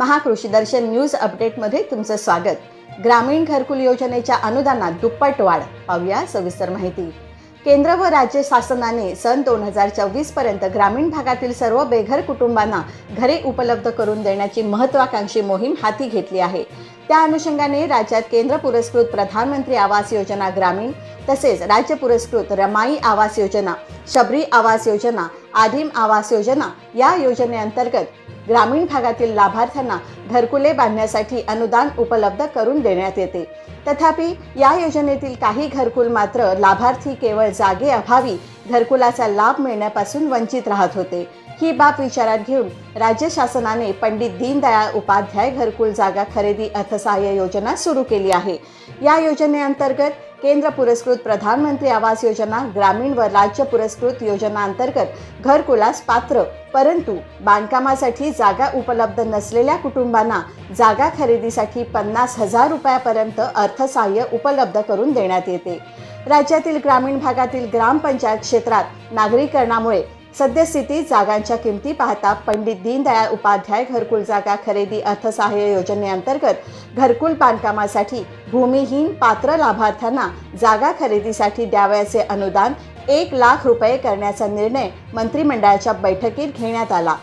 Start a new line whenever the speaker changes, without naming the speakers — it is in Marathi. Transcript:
महाकृषी दर्शन न्यूज अपडेटमध्ये तुमचं स्वागत. ग्रामीण घरकुल योजनेच्या अनुदानात दुप्पट वाढ पाहूया सविस्तर माहिती. केंद्र व राज्य शासनाने सन दोन हजार चोवीसपर्यंत ग्रामीण भागातील सर्व बेघर कुटुंबांना घरे उपलब्ध करून देण्याची महत्वाकांक्षी मोहीम हाती घेतली आहे. त्या अनुषंगाने राज्यात केंद्र पुरस्कृत प्रधानमंत्री आवास योजना ग्रामीण तसेच राज्य पुरस्कृत रमाई आवास योजना शबरी आवास योजना आदिम आवास योजना या योजनेअंतर्गत ग्रामीण भागातील लाभार्थ्यांना घरकुले बांधण्यासाठी अनुदान उपलब्ध करून देण्यात येते. तथापि या योजनेतील काही घरकुल मात्र लाभार्थी केवळ जागे अभावी घरकुलाचा लाभ मिळण्यापासून वंचित राहत होते. ही बाब विचारात घेऊन राज्य शासनाने पंडित दीनदयाळ उपाध्याय घरकुल जागा खरेदी अर्थसहाय्य योजना सुरू केली आहे. या योजनेअंतर्गत केंद्र पुरस्कृत प्रधानमंत्री आवास योजना ग्रामीण व राज्य पुरस्कृत योजनांतर्गत घरकुलास पात्र. परंतु बांधकामासाठी जागा उपलब्ध नसलेल्या कुटुंबांना जागा खरेदीसाठी पन्नास हजार रुपयापर्यंत अर्थसहाय्य उपलब्ध करून देण्यात येते. राज्यातील ग्रामीण भागातील ग्रामपंचायत क्षेत्रात नागरीकरणामुळे सद्यस्थितीत जागांच्या किमती पाहता पंडित दीनदयाळ उपाध्याय घरकुल जागा खरेदी अर्थसहाय्य योजनेअंतर्गत घरकुल बांधकामासाठी भूमिहीन पात्र लाभार्थ्यांना जागा खरेदीसाठी द्यावयाचे अनुदान एक लाख रुपये करण्याचा निर्णय मंत्रिमंडळाच्या बैठकीत घेण्यात आला.